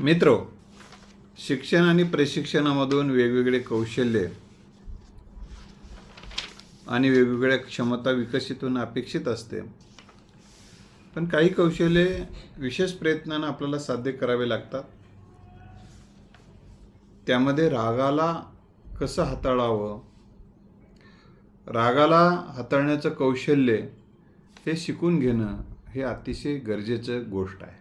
मित्रो शिक्षण आणि प्रशिक्षणामधून वेगवेगळे कौशल्य आणि वेगवेगळ्या क्षमता विकसित होणं अपेक्षित असते. पण काही कौशल्ये विशेष प्रयत्नानं आपल्याला साध्य करावे लागतात. त्यामध्ये रागाला कसं हाताळावं? रागाला हाताळण्याचं कौशल्य हे शिकून घेणं हे अतिशय गरजेचं गोष्ट आहे.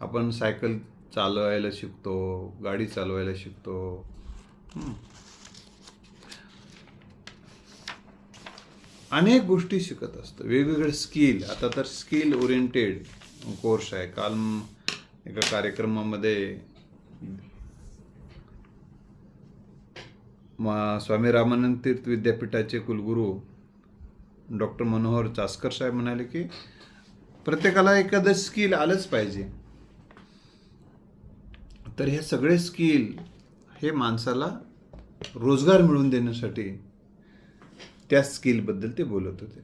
आपण सायकल चालवायला शिकतो गाडी चालवायला शिकतो. अनेक गोष्टी शिकत असतो. वेगवेगळे स्किल. आता तर स्किल ओरिएंटेड कोर्स आहे. काल एका कार्यक्रमामध्ये स्वामी रामानंद तीर्थ विद्यापीठाचे कुलगुरू डॉक्टर मनोहर चास्कर साहेब म्हणाले की प्रत्येकाला एखादं स्किल आलंच पाहिजे. तर हे सगळे स्किल हे माणसाला रोजगार मिळवून देण्यासाठी त्या स्किलबद्दल ते बोलत होते.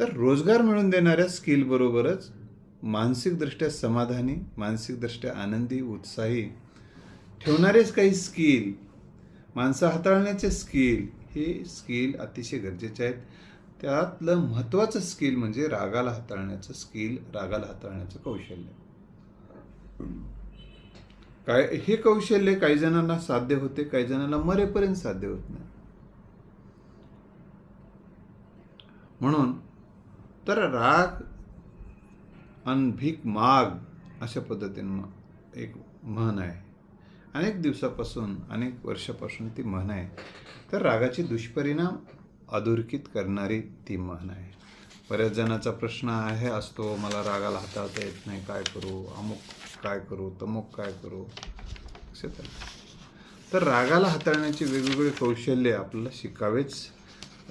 तर रोजगार मिळवून देणाऱ्या स्किलबरोबरच मानसिकदृष्ट्या समाधानी मानसिकदृष्ट्या आनंदी उत्साही ठेवणारेच काही स्किल माणसं हाताळण्याचे स्किल हे स्किल अतिशय गरजेचे आहेत. त्यातलं महत्त्वाचं स्किल म्हणजे रागाला हाताळण्याचं स्किल रागाला हाताळण्याचं कौशल्य. काय हे कौशल्य काही जणांना साध्य होते काही जणांना मरेपर्यंत साध्य होत नाही. म्हणून तर राग आणि भीक माग अशा पद्धतीनं एक म्हण आहे. अनेक दिवसापासून अनेक वर्षापासून ती म्हण आहे. तर रागाचे दुष्परिणाम अधोरेखित करणारी ती म्हण आहे. बऱ्याच जणाचा प्रश्न आहे असतो मला रागाला हाताळता येत नाही काय करू? अमुक काय करू तमुक काय करू असे तर. तर रागाला हाताळण्याची वेगवेगळी कौशल्य आपल्याला शिकावेच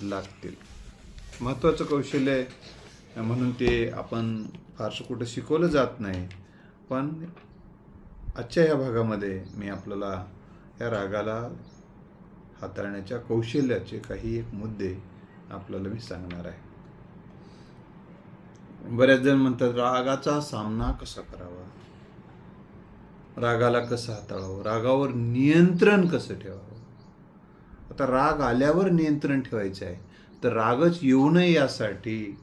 लागतील. महत्त्वाचं कौशल्य आहे म्हणून ते आपण फारसं कुठं शिकवलं जात नाही. पण आजच्या या भागामध्ये मी आपल्याला या रागाला हाताळण्याच्या कौशल्याचे काही एक मुद्दे आपल्याला मी सांगणार आहे. बऱ्याच जण म्हणतात रागाचा सामना कसा करावा? रागाला कसं हाताळावं? रागावर नियंत्रण कसं ठेवावं? आता राग आल्यावर नियंत्रण ठेवायचं आहे. तर रागच येऊ नये यासाठी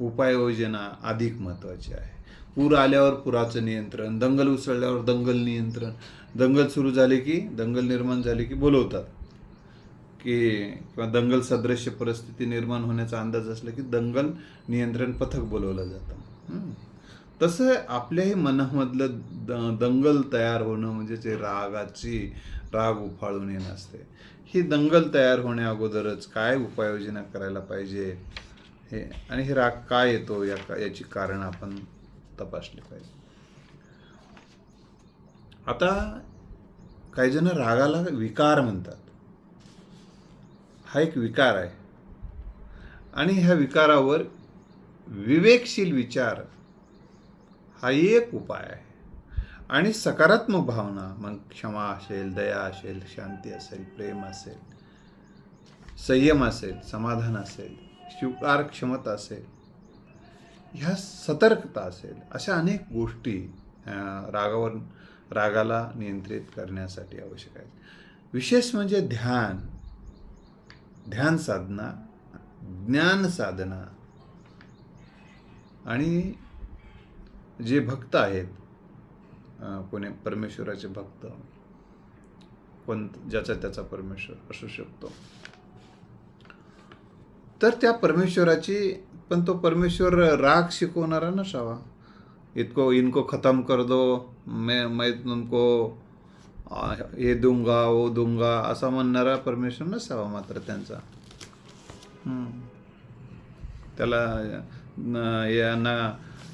उपाययोजना अधिक महत्त्वाची आहे. पूर आल्यावर पुराचं नियंत्रण दंगल उसळल्यावर दंगल नियंत्रण. दंगल सुरू झाली की दंगल निर्माण झाली की बोलवतात. की किंवा दंगल सदृश्य परिस्थिती निर्माण होण्याचा अंदाज असला की दंगल नियंत्रण पथक बोलवलं जातं. तसं आपल्याही मनामधलं द दंगल तयार होणं म्हणजे जे रागाची राग उफाळून येणं असते. ही दंगल तयार होण्या अगोदरच काय उपाययोजना करायला पाहिजे? हे आणि हे राग काय येतो या याची कारण आपण तपासली पाहिजे. आता काही जण रागाला विकार म्हणतात. हा एक विकार आहे. आणि ह्या विकारावर विवेकशील विचार हा एक उपाय आहे. आणि सकारात्मक भावना मग क्षमा असेल दया असेल शांती असेल प्रेम असेल संयम असेल समाधान असेल स्वीकार क्षमता असेल ह्या सतर्कता असेल अशा अनेक गोष्टी रागावर रागाला नियंत्रित करण्यासाठी आवश्यक आहेत. विशेष म्हणजे ध्यान ध्यान साधना ज्ञान साधना आणि जे भक्त आहेत कोणी परमेश्वराचे भक्त कोण ज्याचा त्याचा परमेश्वर असू शकतो. तर त्या परमेश्वराची पण तो परमेश्वर राग शिकवणारा नसावा. इतको इनको खतम कर दो मैं मैं तुमको हे दूंगा ओ दूंगा असा म्हणणारा परमेश्वर नसावा मात्र त्यांचा. त्याला यांना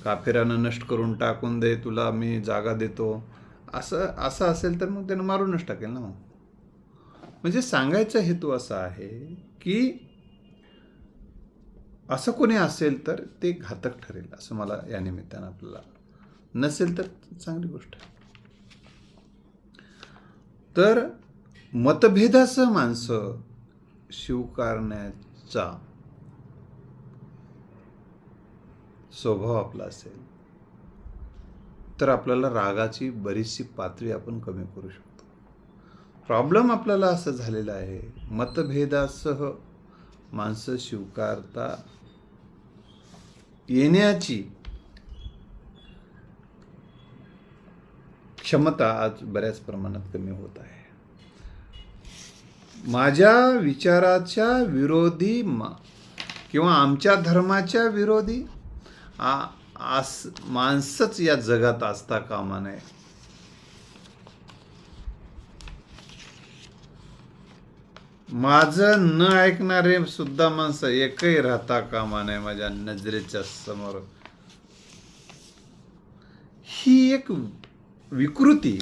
काफिरांना नष्ट करून टाकून दे तुला मी जागा देतो. असं असं असेल तर मग त्यानं मारूनच टाकेल ना मग. म्हणजे सांगायचा हेतू असा आहे की असं कोणी असेल तर ते घातक ठरेल असं मला या निमित्तानं आपल्याला नसेल तर चांगली गोष्ट आहे. तर मतभेदाचं माणसं स्वीकारण्याचा स्वभाव आपला असेल तर आपल्याला रागाची बरीचशी पातळी आपण कमी करू शकतो. प्रॉब्लेम आपल्याला असं झालेला आहे मतभेदासह माणसं स्वीकारता येण्याची क्षमता आज बऱ्याच प्रमाणात कमी होत आहे. माझ्या विचाराच्या विरोधी मा- किंवा आमच्या धर्माच्या विरोधी आ- आस माणसंच या जगात असता कामा नये. माझं न ऐकणारे सुद्धा माणसं एकही राहता कामा नये माझ्या नजरेच्या समोर. ही एक विकृती.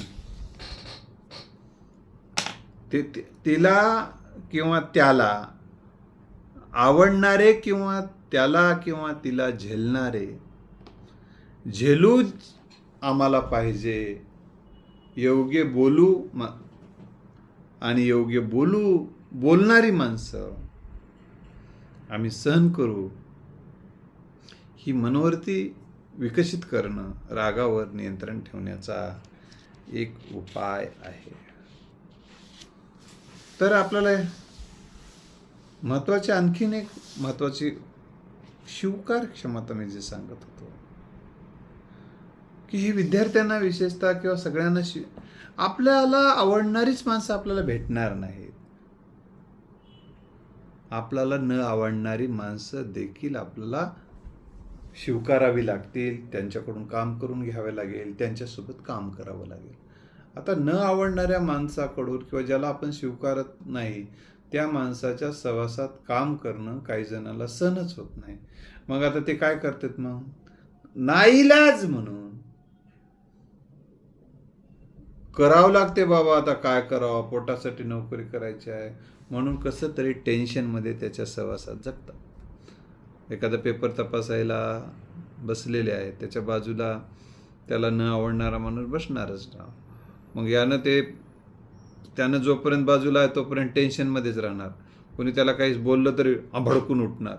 ते ते- तिला किंवा त्याला आवडणारे किंवा त्याला किंवा तिला झेलणारे झेलूच आम्हाला पाहिजे. योग्य बोलू म आणि योग्य बोलू बोलणारी माणसं आम्ही सहन करू. ही मनोवृत्ती विकसित करणं रागावर नियंत्रण ठेवण्याचा एक उपाय आहे. तर आपल्याला महत्त्वाची आणखीन एक महत्त्वाची शिवकार क्षमता मी जे सांगत होतो. की ही विद्यार्थ्यांना विशेषतः किंवा सगळ्यांना शि आपल्याला आवडणारीच माणसं आपल्याला भेटणार नाहीत. आपल्याला न आवडणारी माणसं देखील आपल्याला स्वीकारावी लागतील त्यांच्याकडून काम करून घ्यावे लागेल त्यांच्यासोबत काम करावं लागेल. आता न आवडणाऱ्या माणसाकडून किंवा ज्याला आपण स्वीकारत नाही त्या माणसाच्या सहवासात काम करणं काही जणाला सहनच होत नाही. मग आता ते काय करतात मग? नाईलाज म्हणून. करावं लागते बाबा आता काय करावं? पोटासाठी नोकरी करायची आहे. म्हणून कसं तरी टेन्शनमध्ये त्याच्या सहवासात जगतात. एखादा पेपर तपासायला बसलेले आहे त्याच्या बाजूला त्याला न आवडणारा माणूस बसणारच ना मग यानं ते त्यानं जोपर्यंत बाजूला आहे तोपर्यंत टेन्शनमध्येच राहणार. कोणी त्याला काहीच बोललं तरी भडकून उठणार.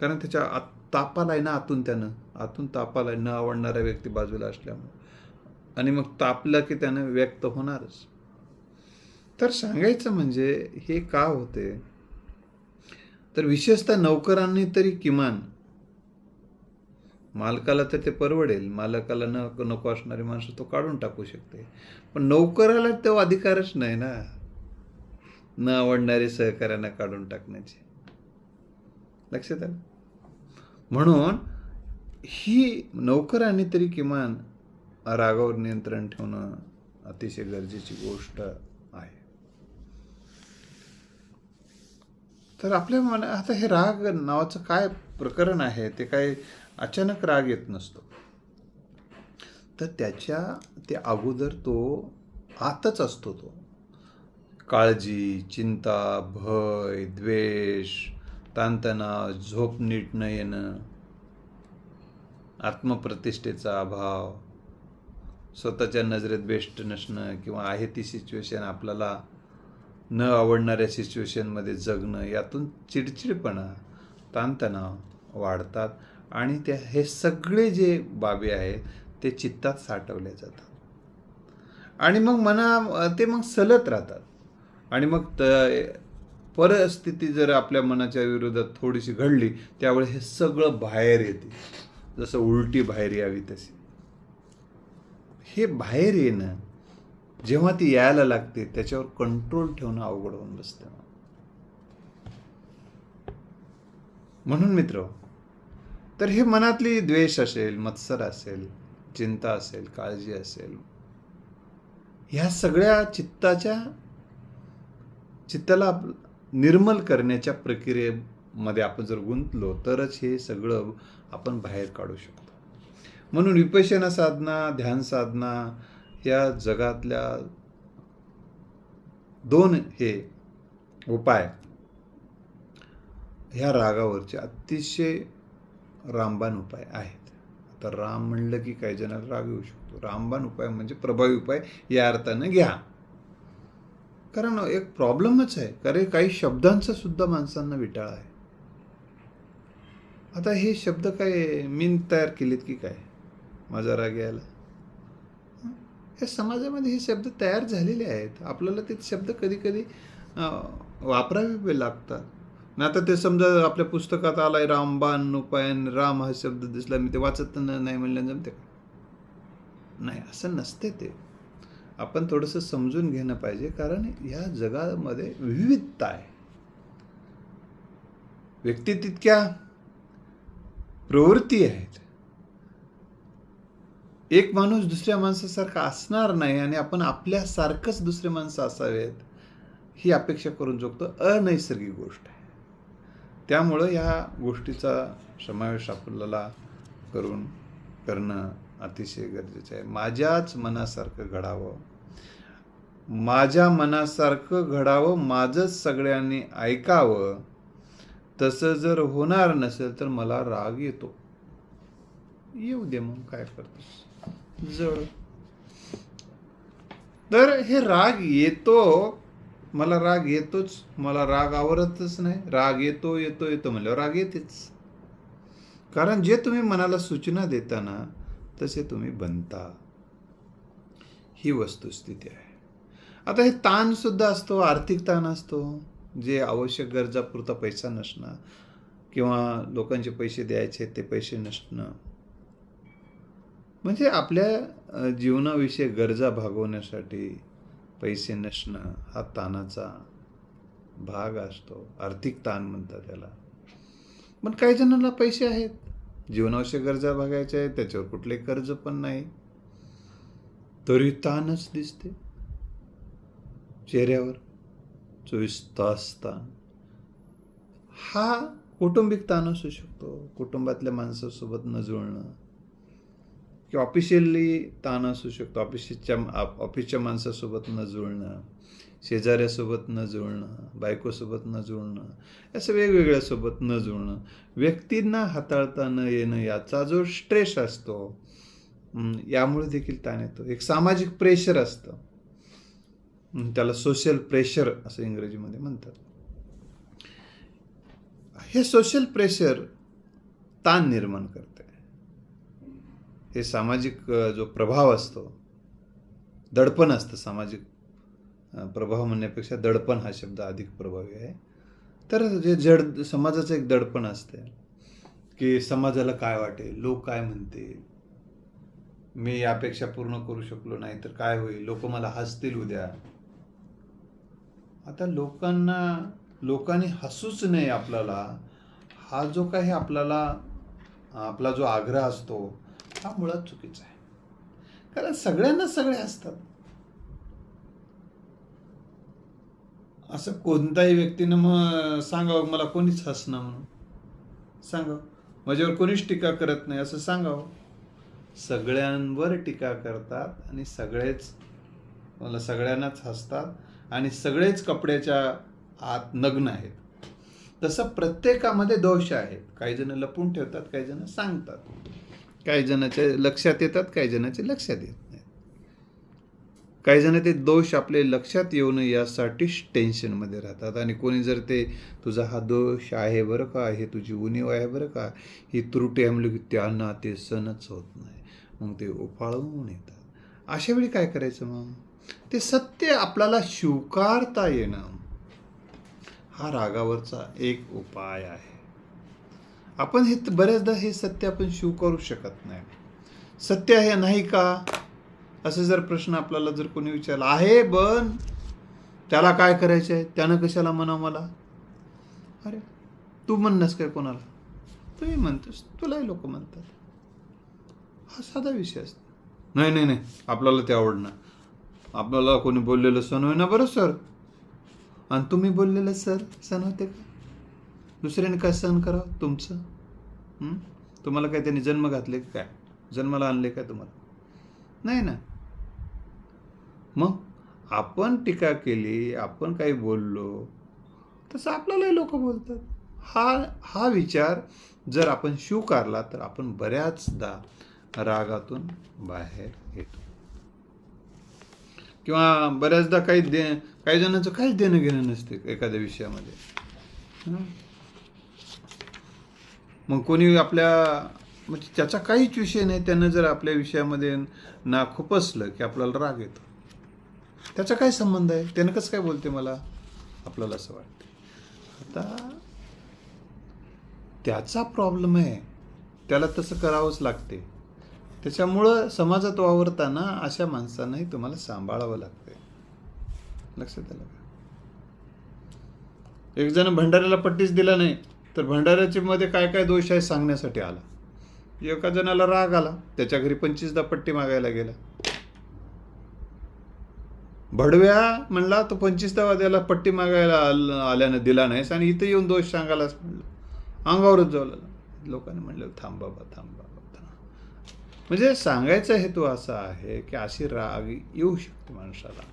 कारण त्याच्या आत तापाला आहे ना आतून त्यानं. आतून तापाला आहे न आवडणारा व्यक्ती बाजूला असल्यामुळे. आणि मग तापलं की त्यानं व्यक्त होणारच. तर सांगायचं म्हणजे हे का होते? तर विशेषतः नोकरांनी तरी किमान मालकाला तर ते परवडेल. मालकाला न नको असणारी माणसं तो काढून टाकू शकते. पण नोकराला तो अधिकारच नाही ना. न आवडणारे सहकार्यांना काढून टाकण्याचे. लक्षात आलं? म्हणून ही नौकरांनी तरी किमान रागावर नियंत्रण ठेवणं अतिशय गरजेची गोष्ट आहे. तर आपल्या मना आता हे राग नावाचं काय प्रकरण आहे? ते काय अचानक राग येत नसतो. तर त्याच्या ते अगोदर तो आतच असतो तो. काळजी चिंता भय द्वेष ताणतणाव झोप नीट न येणं आत्मप्रतिष्ठेचा अभाव स्वतःच्या नजरेत बेस्ट नसणं किंवा आहे ती सिच्युएशन आपल्याला न आवडणाऱ्या सिच्युएशनमध्ये जगणं यातून चिडचिडपणा ताणतणाव वाढतात. आणि त्या हे सगळे जे बाबी आहेत ते चित्तात साठवले जातात. आणि मग मना ते मग सलत राहतात. आणि मग त परिस्थिती जर आपल्या मनाच्या विरोधात थोडीशी घडली त्यावेळी हे सगळं बाहेर येते. जसं उलटी बाहेर यावी तशी. हे बाहेर येणं जेव्हा ती यायला लागते त्याच्यावर कंट्रोल ठेवणं अवघड होऊन बसतं. म्हणून मित्र तर हे मनातली द्वेष असेल मत्सर असेल चिंता असेल काळजी असेल. ह्या सगळ्या चित्ताच्या चित्ताला निर्मल करण्याच्या प्रक्रियेमध्ये आपण जर गुंतलो तरच हे सगळं आपण बाहेर काढू शकतो. म्हणून विपशना साधना ध्यान साधना या जगातल्या दोन हे उपाय ह्या रागावरचे अतिशय रामबाण उपाय आहेत. आता राम म्हणलं की काही जणांना राग येऊ शकतो. रामबाण उपाय म्हणजे प्रभावी उपाय या अर्थानं घ्या. कारण एक प्रॉब्लेमच आहे. कारण काही शब्दांचा सुद्धा माणसांना विटाळ आहे. आता हे शब्द काय मी तयार केलेत की काय? माझा राग यायला? हे? समाजामध्ये हे शब्द तयार झालेले आहेत. आपल्याला ते शब्द कधी कधी वापरावे लागतात. न आता ते समजा आपल्या पुस्तकात आलाय रामबाण उपायन राम हा शब्द दिसला मी ते वाचत नाही म्हणलं जमते का? नाही असं नसते ते. आपण थोडंसं समजून घेणं पाहिजे कारण या जगामध्ये विविधता आहे. व्यक्ती तितक्या प्रवृत्ती आहेत. एक माणूस दुसऱ्या माणसासारखा असणार नाही आणि आपण आपल्यासारखंच दुसरे माणसं असावेत ही अपेक्षा करून जोगतो अनैसर्गिक गोष्ट आहे. त्यामुळं या गोष्टीचा समावेश आपल्याला करून करणं अतिशय गरजेचं आहे. माझ्याच मनासारखं घडावं. माझ्या मनासारखं घडावं माझंच सगळ्यांनी ऐकावं तसं जर होणार नसेल तर मला राग येतो. येऊ दे मग काय करतोस? जळ. तर हे राग येतो मला राग येतोच मला राग आवडतच नाही. राग येतो येतो येतो म्हणल्यावर राग येतेच. कारण जे तुम्ही मनाला सूचना देताना तसे तुम्ही बनता. ही वस्तुस्थिती आहे. आता हे ताणसुद्धा असतो आर्थिक ताण असतो. जे आवश्यक गरजापुरता पैसा नसणं किंवा लोकांचे पैसे द्यायचे ते पैसे नसणं. म्हणजे आपल्या जीवनाविषयी गरजा भागवण्यासाठी पैसे नसणं हा ताणाचा भाग असतो. आर्थिक ताण म्हणतात त्याला. पण काही जणांना पैसे आहेत. जीवनावश्यक गरजा भागायच्या आहेत. त्याच्यावर कुठले कर्ज पण नाही. तरी ताणच दिसते. चेहऱ्यावर चोवीस तास ताण. हा कौटुंबिक ताण असू शकतो. कुटुंबातल्या माणसासोबत न जुळणं. की ऑफिशियली ताण असू शकतो. ऑफिसच्या ऑफिसच्या माणसासोबत न जुळणं शेजाऱ्यासोबत न जुळणं बायकोसोबत न जुळणं असं वेगवेगळ्या सोबत न जुळणं व्यक्तींना हाताळता न येणं याचा जो स्ट्रेस असतो यामुळे देखील ताण येतो. एक सामाजिक प्रेशर असतं. त्याला सोशल प्रेशर असं इंग्रजीमध्ये म्हणतात. हे सोशल प्रेशर ताण निर्माण करते. हे सामाजिक जो प्रभाव असतो दडपण असतं सामाजिक प्रभाव म्हणण्यापेक्षा दडपण हा शब्द अधिक प्रभावी आहे. तर जे जड समाजाचं एक दडपण असते की समाजाला काय वाटेल लोक काय म्हणतील मी यापेक्षा पूर्ण करू शकलो नाही तर काय होईल लोक मला हसतील उद्या. आता लोकांना लोकांनी हसूच नाही आपल्याला. हा जो काही आपल्याला आपला जो आग्रह असतो हा मुळात चुकीचा आहे. कारण सगळ्यांना सगळे असतात. असं कोणताही व्यक्तीनं मग सांगावं मला कोणीच हसणं म्हणून. सांगावं. माझ्यावर कोणीच टीका करत नाही असं सांगावं. सगळ्यांवर टीका करतात आणि सगळेच मला सगळ्यांनाच हसतात आणि सगळेच कपड्याच्या आत नग्न आहेत. तसं प्रत्येकामध्ये दोष आहेत. काही जण लपून ठेवतात काही जण सांगतात. काही जणाच्या लक्षात येतात काही जणाचे लक्षात येत नाहीत. काही जण ते दोष आपले लक्षात येऊ नये यासाठीच टेन्शनमध्ये राहतात. आणि कोणी जर ते तुझा हा दोष आहे बरं का? हे तुझी उणीव आहे बरं का? ही त्रुटी आमली की त्यांना ते सणच होत नाही. मग ते उफाळून येतात. अशा वेळी काय करायचं मग? ते सत्य आपल्याला स्वीकारता येणं हा रागावरचा एक उपाय आहे. आपण हे बऱ्याचदा हे सत्य आपण स्वीकारू शकत नाही. सत्य आहे नाही का? असं जर प्रश्न आपल्याला जर कोणी विचारला आहे पण त्याला काय करायचं आहे? त्यानं कशाला म्हणा मला? अरे तू म्हणणंस काय कोणाला? तूही म्हणतोस तुलाही लोक म्हणतात. हा साधा विषय असतो. नाही नाही नाही आपल्याला ते आवडणं आपल्याला कोणी बोललेलं सण होईना बरं सर? आणि तुम्ही बोललेलं सर सण होते का? दुसऱ्याने काय सहन करावं? तुमचं? तुम्हाला काय त्यांनी जन्म घातले काय? जन्माला आणले काय तुम्हाला? नाही ना. मग आपण टीका केली आपण काही बोललो तसं आपल्यालाही लोक बोलतात. हा हा विचार जर आपण स्वीकारला तर आपण बऱ्याचदा रागातून बाहेर येतो. किंवा बऱ्याचदा काही दे काही जणांचं काहीच देणं घेणं नसते एखाद्या विषयामध्ये. मग कोणी आपल्या म्हणजे त्याचा काहीच विषय नाही त्यानं जर आपल्या विषयामध्ये ना खुपसलं की आपल्याला राग येतो. त्याचा काय संबंध आहे? त्यानं कसं काय बोलते मला? आपल्याला असं वाटतं. आता त्याचा प्रॉब्लेम आहे. त्याला तसं करावंच लागते. त्याच्यामुळं समाजात वावरताना अशा माणसांनाही तुम्हाला सांभाळावं लागते लक्षात आलं का? एक जण भंडाऱ्याला पट्टीच दिला नाही. तर भंडाऱ्याचे मध्ये काय काय दोष आहे सांगण्यासाठी आला. एका जणाला राग आला त्याच्या घरी पंचवीसदा पट्टी मागायला गेला. भडव्या म्हणला तो पंचवीसदा त्याला पट्टी मागायला आल्यानं दिला नाहीस आणि इथं येऊन दोष सांगायलाच म्हणलं. अंगावरच जाऊ लोकांनी म्हणलं थांब बाबा थांब बाबा थांब. म्हणजे सांगायचा हेतू असा आहे की अशी राग येऊ शकते माणसाला.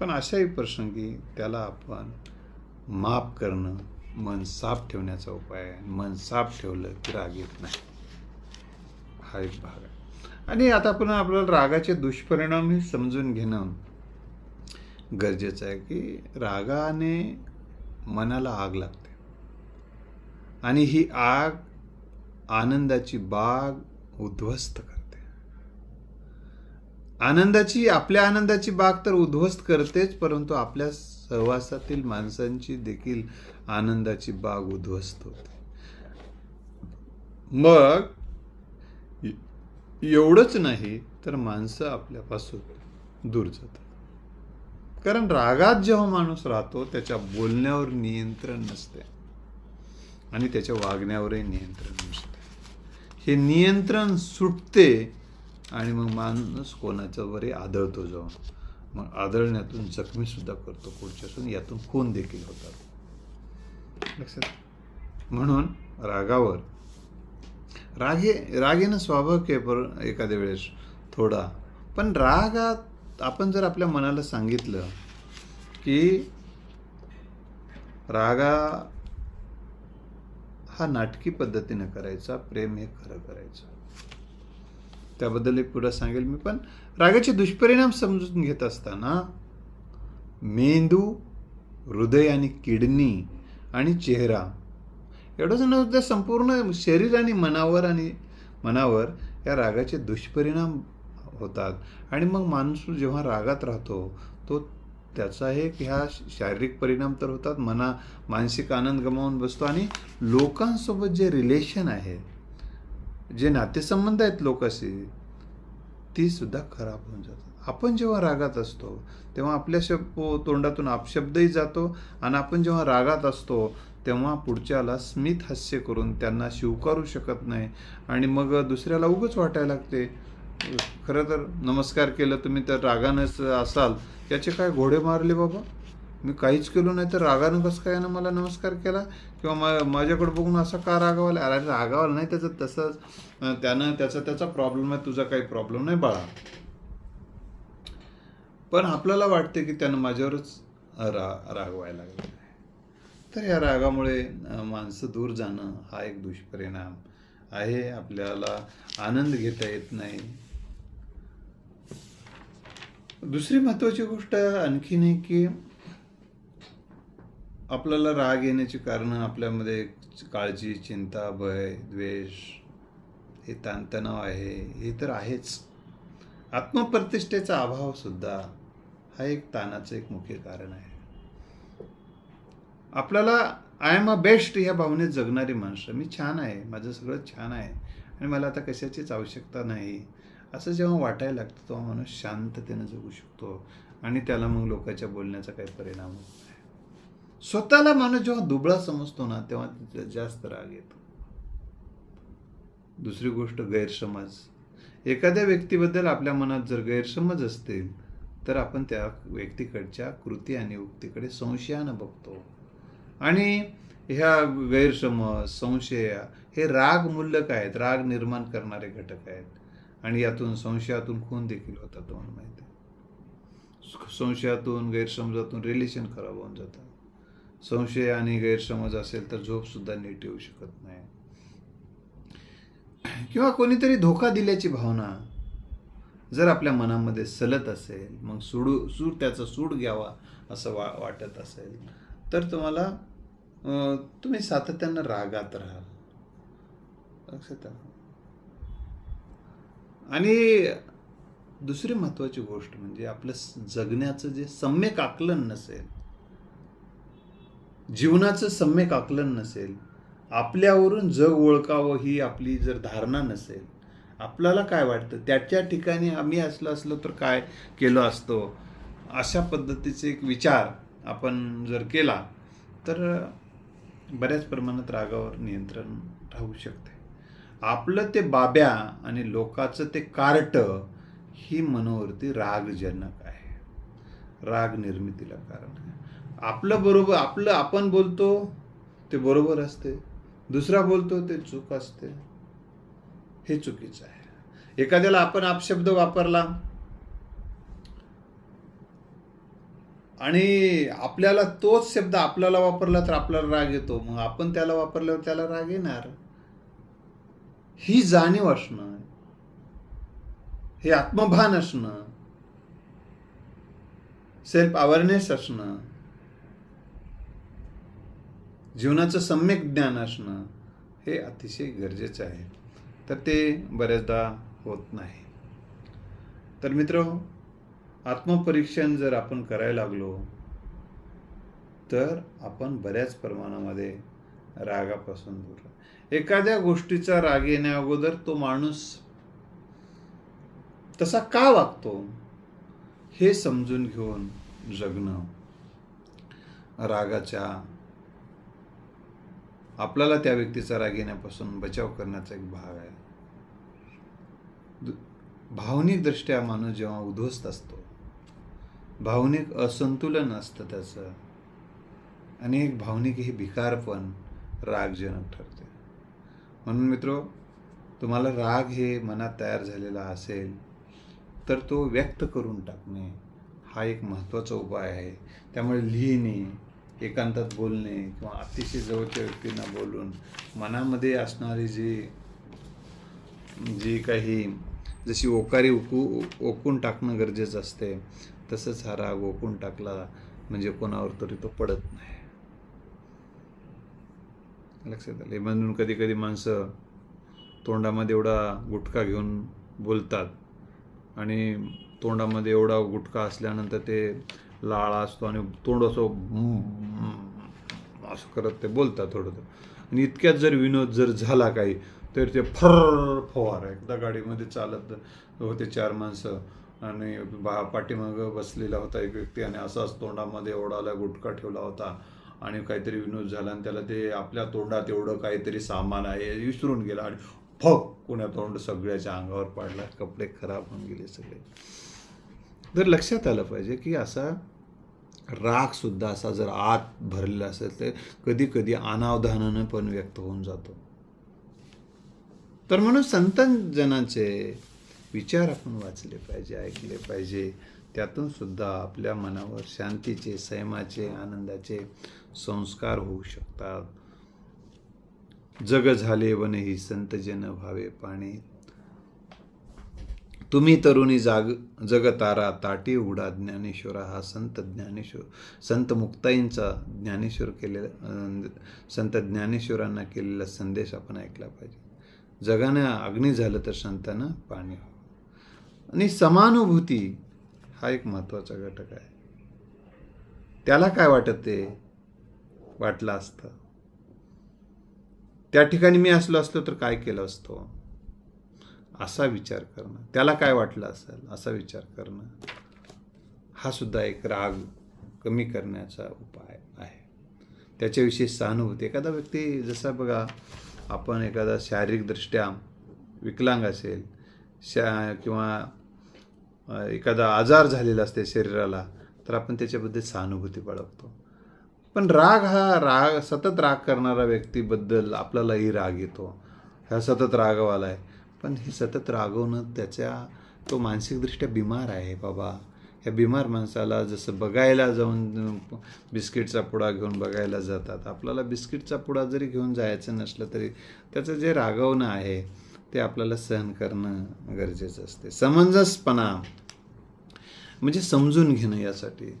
पण अशाही प्रसंगी त्याला आपण माफ करणं मन साफ ठेवण्याचा उपाय आहे. मन साफ ठेवलं की राग येत नाही. हा एक भाग आहे. आणि आता पुन्हा आपल्याला रागाचे दुष्परिणामही समजून घेणं गरजेचं आहे की रागाने मनाला आग लागते. आणि ही आग आनंदाची बाग उद्ध्वस्त करते. आनंदाची आपल्या आनंदाची बाग तर उद्ध्वस्त करतेच परंतु आपल्या सहवासातील माणसांची देखील आनंदाची बाग उद्ध्वस्त होते. मग एवढंच नाही तर माणसं आपल्यापासून दूर जातात. कारण रागात जेव्हा माणूस राहतो त्याच्या बोलण्यावर नियंत्रण नसते. आणि त्याच्या वागण्यावरही नियंत्रण नसते. हे नियंत्रण सुटते आणि मग माणूस कोणाच्यावरही आदळतो जाऊन. मग आदळण्यातून जखमी सुद्धा करतो. पुढच्यासून यातून खून देखील होतात. लक्षात म्हणून रागावर. राग हे राग येणं स्वाभाविक आहे पर एखाद्या वेळेस थोडा. पण रागात आपण जर आपल्या मनाला सांगितलं की रागा हा नाटकी पद्धतीनं करायचा प्रेम हे खरं करायचं. त्याबद्दल एक पुढं सांगेल मी पण रागाचे दुष्परिणाम समजून घेत असताना मेंदू हृदय आणि किडनी आणि चेहरा. एवढंच नव्हतं तर संपूर्ण शरीर आणि मनावर आणि मनावर या रागाचे दुष्परिणाम होतात. आणि मग माणूस जेव्हा रागात राहतो तो त्याचा एक ह्या शारीरिक परिणाम तर होतात. मना मानसिक आनंद गमावून बसतो. आणि लोकांसोबत जे रिलेशन आहे जे नातेसंबंध आहेत लोकांशी ती सुद्धा खराब होऊन जातात. आपण जेव्हा रागात असतो तेव्हा आपल्या शब्द तोंडातून अपशब्दही जातो आणि आपण जेव्हा रागात असतो तेव्हा पुढच्याला स्मित हास्य करून त्यांना स्वीकारू शकत नाही आणि मग दुसऱ्याला उगच वाटायला लागते. खरं तर नमस्कार केलं तुम्ही तर रागानंच असाल. याचे काय घोडे मारले बाबा? मी काहीच केलो नाही तर रागानं कसं काय ना मला नमस्कार केला? किंवा मा माझ्याकडे बघून असा का रागावाला? अरे रागावाला नाही त्याचं तसंच त्यानं त्याचा त्याचा प्रॉब्लेम आहे तुझा काही प्रॉब्लेम नाही बाळा. पण आपल्याला वाटते की त्यानं माझ्यावरच रा रागवायला लागलं तर या रागामुळे माणसं दूर जाणं हा एक दुष्परिणाम आहे. आपल्याला आनंद घेता येत नाही. दुसरी महत्त्वाची गोष्ट आणखीन आहे की आपल्याला राग येण्याची कारणं आपल्यामध्ये काळजी चिंता भय द्वेष हे ताणतणाव आहे हे तर आहेच. आत्मप्रतिष्ठेचा अभावसुद्धा हा एक ताणाचं एक मुख्य कारण आहे. आपल्याला आय एम अ बेस्ट ह्या भावनेत जगणारी माणसं. मी छान आहे. माझं सगळं छान आहे. आणि मला आता कशाचीच आवश्यकता नाही. असं जेव्हा वाटायला लागतं तेव्हा माणूस शांततेनं जगू शकतो. आणि त्याला मग लोकांच्या बोलण्याचा काही परिणाम होत नाही. स्वतःला माणूस जेव्हा दुबळा समजतो ना तेव्हा तिथं जास्त राग येतो. दुसरी गोष्ट गैरसमज. एखाद्या व्यक्तीबद्दल आपल्या मनात जर गैरसमज असतील तर आपण त्या व्यक्तीकडच्या कृती आणि उक्तीकडे संशयानं बघतो. आणि ह्या गैरसमज संशय हे राग मूल्यक आहेत? राग निर्माण करणारे घटक आहेत. आणि यातून संशयातून खून देखील होतात तुम्हाला माहिती आहे. संशयातून गैरसमजातून रिलेशन खराब होऊन जातं. संशय आणि गैरसमज असेल तर झोपसुद्धा नीट येऊ शकत नाही. किंवा कोणीतरी धोका दिल्याची भावना जर आपल्या मनामध्ये सलत असेल मग सुडू सूर त्याचा सूड घ्यावा असं वा वाटत असेल तर तुम्हाला तुम्ही सातत्यानं रागात राहाल. लक्षात आणि दुसरी महत्त्वाची गोष्ट म्हणजे आपलं जगण्याचं जे सम्यक आकलन नसेल जीवनाचं सम्यक आकलन नसेल आपल्यावरून जग ओळखावं ही आपली जर धारणा नसेल आपल्याला काय वाटतं? त्याच्या ठिकाणी आम्ही असलो असलो तर काय केलं असतो? अशा पद्धतीचे एक विचार आपण जर केला तर बऱ्याच प्रमाणात रागावर नियंत्रण राहू शकते. आपलं ते बाब्या आणि लोकाचं ते कार्ट ही मनोवृत्ती रागजनक आहे. राग निर्मितीला कारण आहे. आपलं बरोबर आपलं आपण बोलतो ते बरोबर असते. दुसरा बोलतो ते चूक असते. हे चुकीचं आहे. एखाद्याला आपण आपशब्द वापरला आणि आपल्याला तोच शब्द आपल्याला वापरला तर आपल्याला राग येतो. मग आपण त्याला वापरल्यावर त्याला राग येणार. ही जाणीव असणं हे आत्मभान असणं सेल्फ अवेअरनेस असणं जीवनाचं सम्यक ज्ञान असणं हे अतिशय गरजेचं आहे. तर ते बऱ्याचदा होत नाही. तर मित्र आत्मपरीक्षण जर आपण करायला लागलो तर आपण बऱ्याच प्रमाणामध्ये रागापासून दूर एखाद्या गोष्टीचा राग येण्या अगोदर तो माणूस तसा का वागतो हे समजून घेऊन जगणं रागाच्या आपल्याला त्या व्यक्तीचा राग येण्यापासून बचाव करण्याचा एक भाग आहे. दु- भावनिकदृष्ट्या माणूस जेव्हा उद्ध्वस्त असतो भावनिक असंतुलन असतं त्याचं आणि एक भावनिक हे भिकारपण रागजनक ठरते. म्हणून मित्रो तुम्हाला राग हे मनात तयार झालेला असेल तर तो व्यक्त करून टाकणे हा एक महत्त्वाचा उपाय आहे. त्यामुळे लिहिणे एकांतात बोलणे किंवा अतिशय जवळच्या व्यक्तींना बोलून मनामध्ये असणारी जी जी काही जशी ओकारी ओकू ओकून टाकणं गरजेचं असते तसंच हा राग ओकून टाकला म्हणजे कोणावर तरी तो पडत नाही. लक्षात आले? म्हणून कधी कधी माणसं तोंडामध्ये एवढा गुटखा घेऊन बोलतात आणि तोंडामध्ये एवढा गुटखा असल्यानंतर ते लाळ असतो आणि तोंड असं असं करत ते बोलतात थोडं थोडं आणि इतक्यात जर विनोद जर झाला काही तर ते फर फवार एकदा गाडीमध्ये चालत होते चार माणसं आणि बा पाठीमागं बसलेला होता एक व्यक्ती आणि असाच तोंडामध्ये ओढाला गुटखा ठेवला होता आणि काहीतरी विनोद झाला आणि त्याला ते आपल्या तोंडात एवढं काहीतरी सामान आहे विसरून गेला आणि फक कुण्या तोंड सगळ्याच्या अंगावर पाडला. कपडे खराब होऊन गेले सगळे. तर लक्षात आलं पाहिजे की असा राग सुद्धा असा जर आत भरलेला असेल तर कधी कधी अनावधानानं पण व्यक्त होऊन जातो. तर म्हणून संतजनाचे विचार आपण वाचले पाहिजे ऐकले पाहिजे. त्यातून सुद्धा आपल्या मनावर शांतीचे संयमाचे आनंदाचे संस्कार होऊ शकतात. जग झाले वनही संतजन व्हावे पाणी. तुम्ही तरुणी जाग जगतारा ताटी उडा ज्ञानेश्वरा हा संत ज्ञानेश्वर संत मुक्ताईंचा ज्ञानेश्वर केलेला संत ज्ञानेश्वरांना केलेला संदेश आपण ऐकला पाहिजे. जगानं अग्नी झालं तर संतांना पाणी हवं. आणि समानुभूती हा एक महत्त्वाचा घटक आहे. त्याला काय वाटत ते? वाटलं असतं. त्या ठिकाणी मी असलो असलो तर काय केलं असतो? असा विचार करणं. त्याला काय वाटलं असेल असा विचार करणं हा सुद्धा एक राग कमी करण्याचा उपाय आहे. त्याच्याविषयी सहानुभूती. एखादा व्यक्ती जसा बघा आपण एखादा शारीरिकदृष्ट्या विकलांग असेल शा किंवा एखादा आजार झालेला असते शरीराला तर आपण त्याच्याबद्दल सहानुभूती बाळगतो. पण राग हा राग सतत राग करणारा व्यक्तीबद्दल आपल्यालाही राग येतो. ह्या सतत रागवाला आहे. पण हे सतत रागवणं त्याच्या तो मानसिकदृष्ट्या बिमार आहे बाबा. ह्या बिमार माणसाला जसं बघायला जाऊन बिस्किटचा पुडा घेऊन बघायला जातात. आपल्याला बिस्किटचा पुडा जरी घेऊन जायचं नसलं तरी त्याचं जे रागवणं आहे ते आपल्याला सहन करणं गरजेचं असते. समंजसपणा म्हणजे समजून घेणं यासाठी.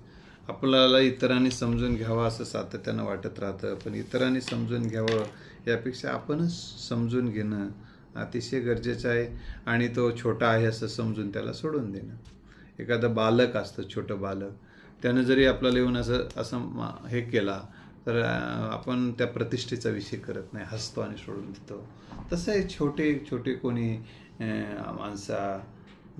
आपल्याला इतरांनी समजून घ्यावं असं सातत्यानं वाटत राहतं पण इतरांनी समजून घ्यावं यापेक्षा आपणच समजून घेणं अतिशय गरजेचं आहे आणि तो छोटा आहे असं समजून त्याला सोडून देणं. एखादं बालक असतं छोटं बालक. त्यानं जरी आपल्याला येऊन असं असं मा- हे केला तर आपण त्या प्रतिष्ठेचा विषय करत नाही. हसतो आणि सोडून देतो. तसं आहे छोटे छोटे कोणी माणसा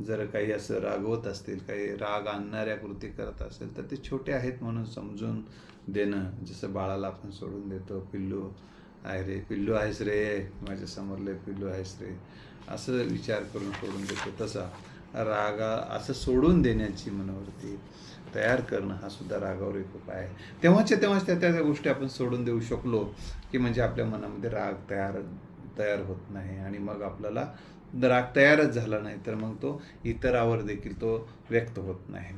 जर काही असं रागवत असतील काही राग आणणाऱ्या कृती करत असेल तर ते छोटे आहेत म्हणून समजून देणं. जसं बाळाला आपण सोडून देतो पिल्लू आहे रे पिल्लू आहेस रे माझ्या समोरले पिल्लू आहेस रे. असं विचार करून सोडून देतो. तसा रागा असं सोडून देण्याची मनोवृत्ती तयार करणं हा सुद्धा रागावर एक उपाय आहे. तेव्हाच्या तेव्हाच त्या त्या गोष्टी आपण सोडून देऊ शकलो की म्हणजे आपल्या मनामध्ये राग तयार तयार होत नाही आणि मग आपल्याला राग तयारच झाला नाही तर मग तो इतरावर देखील तो व्यक्त होत नाही.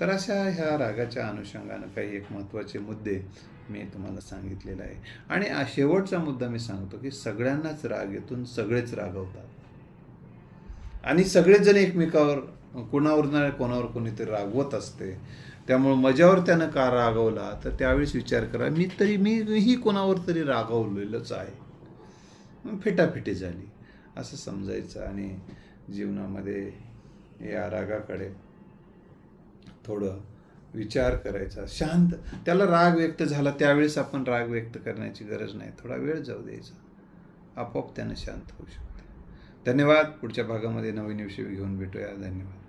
तर अशा ह्या रागाच्या अनुषंगानं काही एक महत्त्वाचे मुद्दे मी तुम्हाला सांगितलेलं आहे. आणि शेवटचा मुद्दा मी सांगतो की सगळ्यांनाच राग येतून सगळेच रागवतात. आणि सगळेच जण एकमेकावर कोणावर ना कोणावर कोणीतरी रागवत असते. त्यामुळे मजावर त्यानं का रागवला तर त्यावेळेस विचार करा मी तरी मीही कोणावर तरी रागवलेलंच आहे. फिटाफिटी झाली. असं समजायचं आणि जीवनामध्ये या रागाकडे थोडं विचार करायचा. शांत त्याला राग व्यक्त झाला त्यावेळेस आपण राग व्यक्त करण्याची गरज नाही. थोडा वेळ जाऊ द्यायचा. आपोआप त्यानं शांत होऊ शकतो. धन्यवाद. पुढच्या भागामध्ये नवीन विषय घेऊन भेटूया. धन्यवाद.